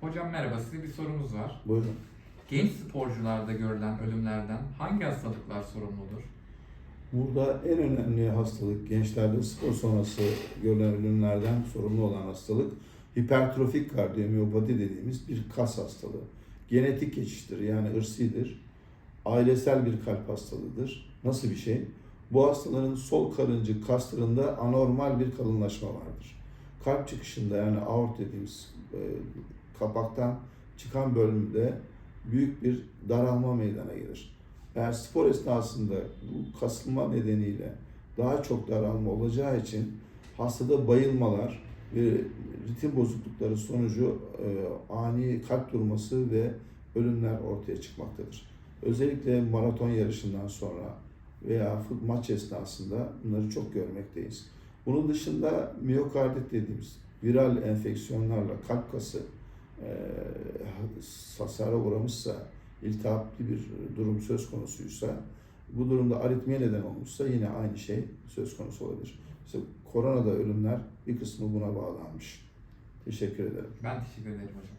Hocam merhaba, size bir sorumuz var. Buyurun. Genç sporcularda görülen ölümlerden hangi hastalıklar sorumludur? Burada en önemli hastalık gençlerde spor sonrası görülen ölümlerden sorumlu olan hastalık hipertrofik kardiyomiyopati dediğimiz bir kas hastalığı. Genetik geçiştir yani ırsidir. Ailesel bir kalp hastalığıdır. Nasıl bir şey? Bu hastaların sol karıncı kaslarında anormal bir kalınlaşma vardır. Kalp çıkışında yani aort dediğimiz e, kapaktan çıkan bölümde büyük bir daralma meydana gelir. Eğer spor esnasında bu kasılma nedeniyle daha çok daralma olacağı için hastada bayılmalar ve ritim bozuklukları sonucu e, ani kalp durması ve ölümler ortaya çıkmaktadır. Özellikle maraton yarışından sonra veya maç esnasında bunları çok görmekteyiz. Bunun dışında miyokardit dediğimiz viral enfeksiyonlarla kalp kası hasara uğramışsa, iltihaplı bir durum söz konusuysa, bu durumda aritmiye neden olmuşsa yine aynı şey söz konusu olabilir. Mesela koronada ölümler bir kısmı buna bağlanmış. Teşekkür ederim. Ben teşekkür ederim hocam.